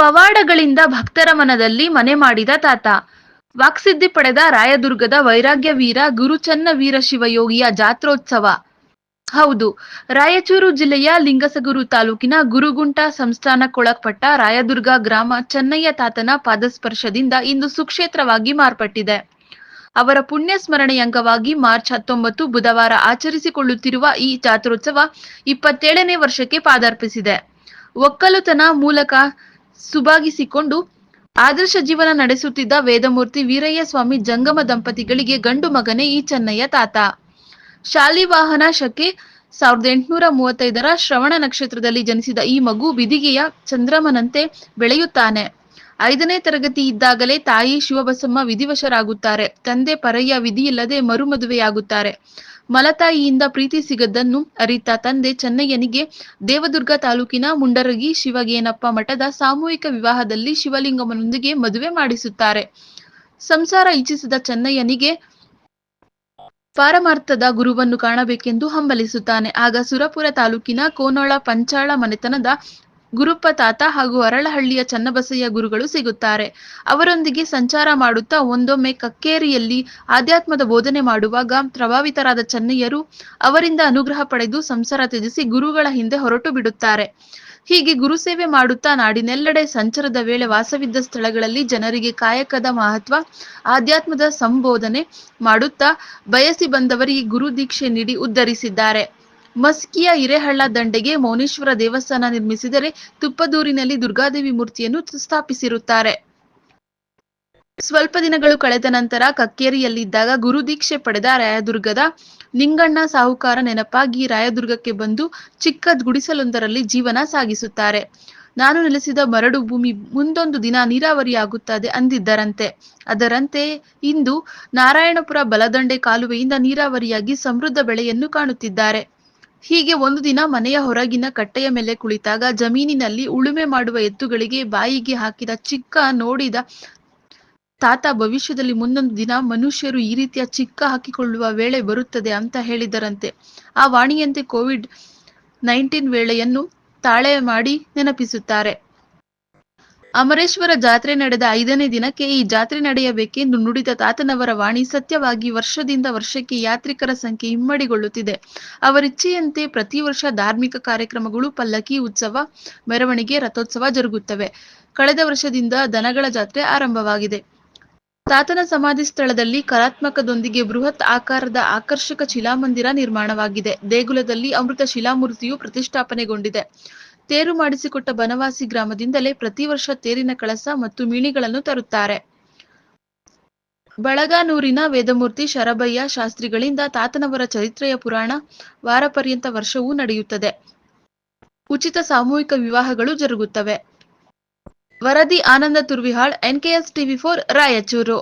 ಪವಾಡಗಳಿಂದ ಭಕ್ತರ ಮನದಲ್ಲಿ ಮನೆ ಮಾಡಿದ ತಾತ. ವಾಕ್ಸಿದ್ಧಿ ಪಡೆದ ರಾಯದುರ್ಗದ ವೈರಾಗ್ಯ ವೀರ ಗುರುಚನ್ನ ವೀರ ಶಿವಯೋಗಿಯ ಜಾತ್ರೋತ್ಸವ. ಹೌದು, ರಾಯಚೂರು ಜಿಲ್ಲೆಯ ಲಿಂಗಸಗೂರು ತಾಲೂಕಿನ ಗುರುಗುಂಟ ಸಂಸ್ಥಾನಕ್ಕೊಳಪಟ್ಟ ರಾಯದುರ್ಗ ಗ್ರಾಮ ಚೆನ್ನಯ್ಯ ತಾತನ ಪಾದಸ್ಪರ್ಶದಿಂದ ಇಂದು ಸುಕ್ಷೇತ್ರವಾಗಿ ಮಾರ್ಪಟ್ಟಿದೆ. ಅವರ ಪುಣ್ಯ ಸ್ಮರಣೆಯ ಅಂಗವಾಗಿ ಮಾರ್ಚ್ ಹತ್ತೊಂಬತ್ತು ಬುಧವಾರ ಆಚರಿಸಿಕೊಳ್ಳುತ್ತಿರುವ ಈ ಜಾತ್ರೋತ್ಸವ ಇಪ್ಪತ್ತೇಳನೇ ವರ್ಷಕ್ಕೆ ಪಾದಾರ್ಪಿಸಿದೆ. ಒಕ್ಕಲುತನ ಮೂಲಕ ಸುಭಾಗಿಸಿಕೊಂಡು ಆದರ್ಶ ಜೀವನ ನಡೆಸುತ್ತಿದ್ದ ವೇದಮೂರ್ತಿ ವೀರಯ್ಯ ಸ್ವಾಮಿ ಜಂಗಮ ದಂಪತಿಗಳಿಗೆ ಗಂಡು ಮಗನೇ ಈ ಚೆನ್ನಯ್ಯ ತಾತ. ಶಾಲಿವಾಹನ ಶಕೆ ಸಾವಿರದ ಎಂಟುನೂರ ಮೂವತ್ತೈದರ ಶ್ರವಣ ನಕ್ಷತ್ರದಲ್ಲಿ ಜನಿಸಿದ ಈ ಮಗು ಬಿದಿಗೆಯ ಚಂದ್ರಮನಂತೆ ಬೆಳೆಯುತ್ತಾನೆ. ಐದನೇ ತರಗತಿ ಇದ್ದಾಗಲೇ ತಾಯಿ ಶಿವಬಸಮ್ಮ ವಿಧಿವಶರಾಗುತ್ತಾರೆ. ತಂದೆ ಪರಯ್ಯ ವಿಧಿಯಿಲ್ಲದೆ ಮರುಮದುವೆಯಾಗುತ್ತಾರೆ. ಮಲತಾಯಿಯಿಂದ ಪ್ರೀತಿ ಸಿಗದ್ದನ್ನು ಅರಿತ ತಂದೆ ಚೆನ್ನಯ್ಯನಿಗೆ ದೇವದುರ್ಗ ತಾಲೂಕಿನ ಮುಂಡರಗಿ ಶಿವಗೇನಪ್ಪ ಮಠದ ಸಾಮೂಹಿಕ ವಿವಾಹದಲ್ಲಿ ಶಿವಲಿಂಗಮನೊಂದಿಗೆ ಮದುವೆ ಮಾಡಿಸುತ್ತಾರೆ. ಸಂಸಾರ ಇಚ್ಛಿಸಿದ ಚೆನ್ನಯ್ಯನಿಗೆ ಪಾರಮಾರ್ಥದ ಗುರುವನ್ನು ಕಾಣಬೇಕೆಂದು ಹಂಬಲಿಸುತ್ತಾನೆ. ಆಗ ಸುರಪುರ ತಾಲೂಕಿನ ಕೋನೋಳ ಪಂಚಾಳ ಮನೆತನದ ಗುರುಪ್ಪ ತಾತ ಹಾಗೂ ಅರಳಹಳ್ಳಿಯ ಚನ್ನಬಸಯ್ಯ ಗುರುಗಳು ಸಿಗುತ್ತಾರೆ. ಅವರೊಂದಿಗೆ ಸಂಚಾರ ಮಾಡುತ್ತಾ ಒಂದೊಮ್ಮೆ ಕಕ್ಕೇರಿಯಲ್ಲಿ ಆಧ್ಯಾತ್ಮದ ಬೋಧನೆ ಮಾಡುವಾಗ ಪ್ರಭಾವಿತರಾದ ಚೆನ್ನಯ್ಯರು ಅವರಿಂದ ಅನುಗ್ರಹ ಪಡೆದು ಸಂಸಾರ ತ್ಯಜಿಸಿ ಗುರುಗಳ ಹಿಂದೆ ಹೊರಟು ಬಿಡುತ್ತಾರೆ. ಹೀಗೆ ಗುರುಸೇವೆ ಮಾಡುತ್ತಾ ನಾಡಿನೆಲ್ಲೆಡೆ ಸಂಚಾರದ ವೇಳೆ ವಾಸವಿದ್ದ ಸ್ಥಳಗಳಲ್ಲಿ ಜನರಿಗೆ ಕಾಯಕದ ಮಹತ್ವ, ಆಧ್ಯಾತ್ಮದ ಸಂಬೋಧನೆ ಮಾಡುತ್ತಾ ಬಯಸಿ ಬಂದವರಿಗೆ ಗುರು ದೀಕ್ಷೆ ನೀಡಿ ಉದ್ಧರಿಸಿದ್ದಾರೆ. ಮಸ್ಕಿಯ ಹಿರೇಹಳ್ಳ ದಂಡೆಗೆ ಮೌನೇಶ್ವರ ದೇವಸ್ಥಾನ ನಿರ್ಮಿಸಿದರೆ ತುಪ್ಪದೂರಿನಲ್ಲಿ ದುರ್ಗಾದೇವಿ ಮೂರ್ತಿಯನ್ನು ಸ್ಥಾಪಿಸಿರುತ್ತಾರೆ. ಸ್ವಲ್ಪ ದಿನಗಳು ಕಳೆದ ನಂತರ ಕಕ್ಕೇರಿಯಲ್ಲಿದ್ದಾಗ ಗುರುದೀಕ್ಷೆ ಪಡೆದ ರಾಯದುರ್ಗದ ನಿಂಗಣ್ಣ ಸಾಹುಕಾರ ನೆನಪಾಗಿ ರಾಯದುರ್ಗಕ್ಕೆ ಬಂದು ಚಿಕ್ಕ ಗುಡಿಸಲೊಂದರಲ್ಲಿ ಜೀವನ ಸಾಗಿಸುತ್ತಾರೆ. ನಾನು ನೆಲೆಸಿದ ಮರಡು ಭೂಮಿ ಮುಂದೊಂದು ದಿನ ನೀರಾವರಿಯಾಗುತ್ತದೆ ಅಂದಿದ್ದರಂತೆ. ಅದರಂತೆ ಇಂದು ನಾರಾಯಣಪುರ ಬಲದಂಡೆ ಕಾಲುವೆಯಿಂದ ನೀರಾವರಿಯಾಗಿ ಸಮೃದ್ಧ ಬೆಳೆಯನ್ನು ಕಾಣುತ್ತಿದ್ದಾರೆ. ಹೀಗೆ ಒಂದು ದಿನ ಮನೆಯ ಹೊರಗಿನ ಕಟ್ಟೆಯ ಮೇಲೆ ಕುಳಿತಾಗ ಜಮೀನಿನಲ್ಲಿ ಉಳುಮೆ ಮಾಡುವ ಎತ್ತುಗಳಿಗೆ ಬಾಯಿಗೆ ಹಾಕಿದ ಚಿಕ್ಕ ನೋಡಿದ ತಾತ, ಭವಿಷ್ಯದಲ್ಲಿ ಮುಂದೊಂದು ದಿನ ಮನುಷ್ಯರು ಈ ರೀತಿಯ ಚಿಕ್ಕ ಹಾಕಿಕೊಳ್ಳುವ ವೇಳೆ ಬರುತ್ತದೆ ಅಂತ ಹೇಳಿದರಂತೆ. ಆ ವಾಣಿಯಂತೆ ಕೋವಿಡ್ ನೈನ್ಟೀನ್ ವೇಳೆಯನ್ನು ತಾಳೆ ಮಾಡಿ ನೆನಪಿಸುತ್ತಾರೆ. ಅಮರೇಶ್ವರ ಜಾತ್ರೆ ನಡೆದ ಐದನೇ ದಿನಕ್ಕೆ ಈ ಜಾತ್ರೆ ನಡೆಯಬೇಕೆಂದು ನುಡಿದ ತಾತನವರ ವಾಣಿ ಸತ್ಯವಾಗಿ ವರ್ಷದಿಂದ ವರ್ಷಕ್ಕೆ ಯಾತ್ರಿಕರ ಸಂಖ್ಯೆ ಇಮ್ಮಡಿಗೊಳ್ಳುತ್ತಿದೆ. ಅವರಿಚ್ಛೆಯಂತೆ ಪ್ರತಿ ವರ್ಷ ಧಾರ್ಮಿಕ ಕಾರ್ಯಕ್ರಮಗಳು, ಪಲ್ಲಕ್ಕಿ ಉತ್ಸವ, ಮೆರವಣಿಗೆ, ರಥೋತ್ಸವ ಜರುಗುತ್ತವೆ. ಕಳೆದ ವರ್ಷದಿಂದ ದನಗಳ ಜಾತ್ರೆ ಆರಂಭವಾಗಿದೆ. ತಾತನ ಸಮಾಧಿ ಸ್ಥಳದಲ್ಲಿ ಕಲಾತ್ಮಕದೊಂದಿಗೆ ಬೃಹತ್ ಆಕಾರದ ಆಕರ್ಷಕ ಶಿಲಾಮಂದಿರ ನಿರ್ಮಾಣವಾಗಿದೆ. ದೇಗುಲದಲ್ಲಿ ಅಮೃತ ಶಿಲಾಮೂರ್ತಿಯು ಪ್ರತಿಷ್ಠಾಪನೆಗೊಂಡಿದೆ. ತೇರು ಮಾಡಿಸಿಕೊಟ್ಟ ಬನವಾಸಿ ಗ್ರಾಮದಿಂದಲೇ ಪ್ರತಿ ವರ್ಷ ತೇರಿನ ಕಳಸ ಮತ್ತು ಮೀಣಿಗಳನ್ನು ತರುತ್ತಾರೆ. ಬಳಗಾನೂರಿನ ವೇದಮೂರ್ತಿ ಶರಭಯ್ಯ ಶಾಸ್ತ್ರಿಗಳಿಂದ ತಾತನವರ ಚರಿತ್ರೆಯ ಪುರಾಣ ವಾರಪರ್ಯಂತ ವರ್ಷವೂ ನಡೆಯುತ್ತದೆ. ಉಚಿತ ಸಾಮೂಹಿಕ ವಿವಾಹಗಳು ಜರುಗುತ್ತವೆ. ವರದಿ Ananda Turvihal NKS TV four, Raichur.